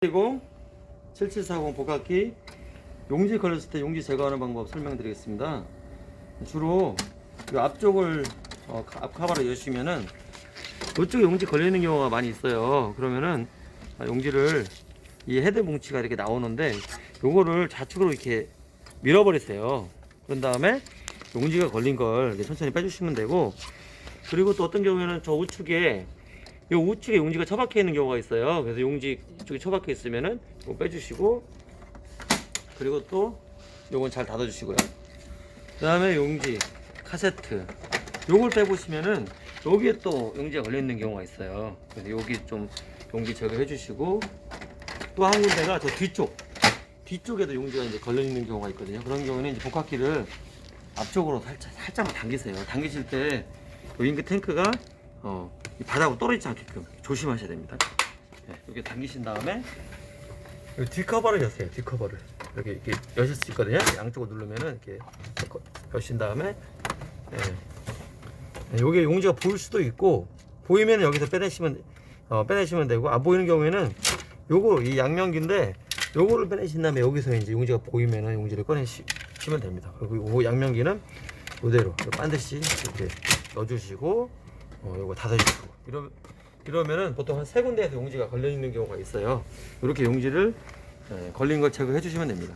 그리고 7740 복합기 용지 걸렸을 때 용지 제거하는 방법 설명드리겠습니다. 주로 이 앞쪽을 어, 카- 앞 카바를 여시면은 이쪽에 용지 걸려 있는 경우가 많이 있어요. 그러면은 아, 용지를 이 헤드 뭉치가 이렇게 나오는데 요거를 좌측으로 이렇게 밀어버리세요. 그런 다음에 용지가 걸린 걸 천천히 빼주시면 되고 그리고 또 어떤 경우에는 저 우측에 이 우측에 용지가 처박혀 있는 경우가 있어요. 그래서 용지 이쪽에 처박혀 있으면은 이거 빼주시고 그리고 또 요건 잘 닫아주시고요. 그 다음에 용지 카세트 요걸 빼보시면은 여기에 또 용지가 걸려 있는 경우가 있어요. 그래서 여기 좀 용지 제거해 주시고 또 한 군데가 저 뒤쪽 뒤쪽에도 용지가 이제 걸려 있는 경우가 있거든요. 그런 경우는 이제 복합기를 앞쪽으로 살짝 살짝만 당기세요. 당기실 때 잉크 탱크가 어, 이 바닥으로 떨어지지 않게끔 조심하셔야 됩니다. 네, 이렇게 당기신 다음에 여기 뒷커버를 여세요. 뒷커버를 여기 이렇게 여실 수 있거든요. 양쪽으로 누르면은 이렇게 거- 여신 다음에 예. 네, 여기 용지가 보일 수도 있고 보이면 여기서 빼내시면 어, 빼내시면 되고 안 보이는 경우에는 요거 이 양면기인데 요거를 빼내신 다음에 여기서 이제 용지가 보이면은 용지를 꺼내시면 됩니다. 그리고 요 양면기는 이대로 반드시 이렇게 넣어주시고 어, 요거 닫아주시고 이러, 이러면은 보통 한 세 군데에서 용지가 걸려 있는 경우가 있어요. 이렇게 용지를 예, 걸린 걸 제거해 주시면 됩니다.